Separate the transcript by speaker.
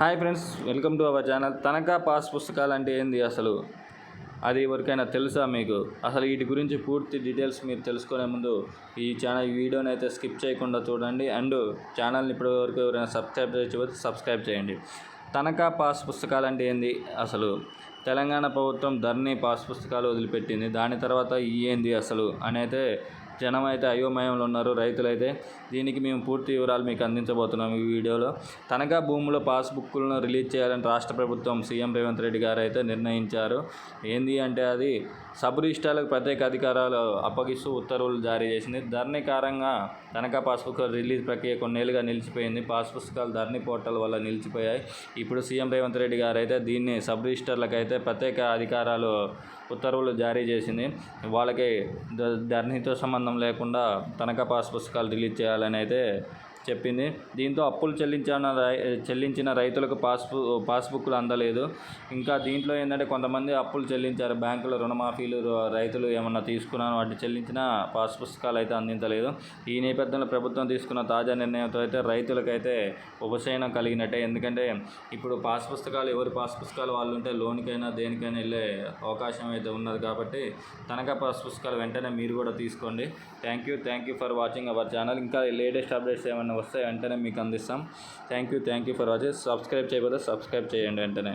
Speaker 1: Hi friends welcome to our channel. తనఖా pass పుస్తకాలు అంటే ఏంది అసలు? అది ఎవరికైనా తెలుసా మీకు? అసలు వీటి గురించి పూర్తి డీటెయిల్స్ మీరు తెలుసుకునే ముందు ఈ ఛానల్ ఈ వీడియోని అయితే స్కిప్ చేయకుండా చూడండి. అండ్ ఛానల్ని ఇప్పటివరకు ఎవరైనా సబ్స్క్రైబ్ చేయకపోతే సబ్స్క్రైబ్ చేయండి. తనఖా పాస్ పుస్తకాలు అంటే ఏంది అసలు? తెలంగాణ ప్రభుత్వం ధర్నీ పాస్ పుస్తకాలు వదిలిపెట్టింది. దాని తర్వాత ఏంది అసలు? అని అయితే జనం అయితే అయోమయంలో ఉన్నారు రైతులైతే. దీనికి మేము పూర్తి వివరాలు మీకు అందించబోతున్నాం ఈ వీడియోలో. తనఖా భూముల పాస్బుక్లను రిలీజ్ చేయాలని రాష్ట్ర ప్రభుత్వం సీఎం రేవంత్ రెడ్డి గారు అయితే నిర్ణయించారు. ఏంది అంటే అది సబ్ రిజిస్టార్లకు ప్రత్యేక అధికారాలు అప్పగిస్తూ ఉత్తర్వులు జారీ చేసింది. ధరణి కారంగా తనఖా పాస్బుక్ రిలీజ్ ప్రక్రియ కొన్నేళ్ళుగా నిలిచిపోయింది. పాస్ పుస్తకాలు ధరణి పోర్టల్ వల్ల నిలిచిపోయాయి. ఇప్పుడు సీఎం రేవంత్ రెడ్డి గారు అయితే దీన్ని సబ్ రిజిస్టర్లకు అయితే ప్రత్యేక అధికారాలు ఉత్తర్వులు జారీ చేసింది. వాళ్ళకి ధరణితో సంబంధం లేకుండా తనఖా పాస్ పుస్తకాలు రిలీజ్ చేయాలని అయితే చెప్పింది. దీంతో అప్పులు చెల్లించిన రై- చెల్లించిన రైతులకు పాస్బు పాస్బుక్లు అందలేదు. ఇంకా దీంట్లో ఏంటంటే కొంతమంది అప్పులు చెల్లించారు. బ్యాంకులో రుణమాఫీలు రైతులు ఏమన్నా తీసుకున్నాను వాటి చెల్లించిన పాస్ పుస్తకాలు అయితే అందించలేదు. ఈ నేపథ్యంలో ప్రభుత్వం తీసుకున్న తాజా నిర్ణయంతో అయితే రైతులకైతే ఉపశమనం కలిగినట్టే. ఎందుకంటే ఇప్పుడు పాస్ పుస్తకాలు ఎవరి పాస్ పుస్తకాలు వాళ్ళు ఉంటే లోన్కైనా దేనికైనా వెళ్ళే అవకాశం అయితే ఉన్నది కాబట్టి తనఖా పాస్ పుస్తకాలు వెంటనే మీరు కూడా తీసుకోండి. Thank you. Thank you for watching our channel. ఇంకా లేటెస్ట్ అప్డేట్స్ ఏమైనా వస్తే వెంటనే మీకు అందిస్తాం. Thank you thank you for watching subscribe చేయకపోతే సబ్స్క్రైబ్ చేయండి వెంటనే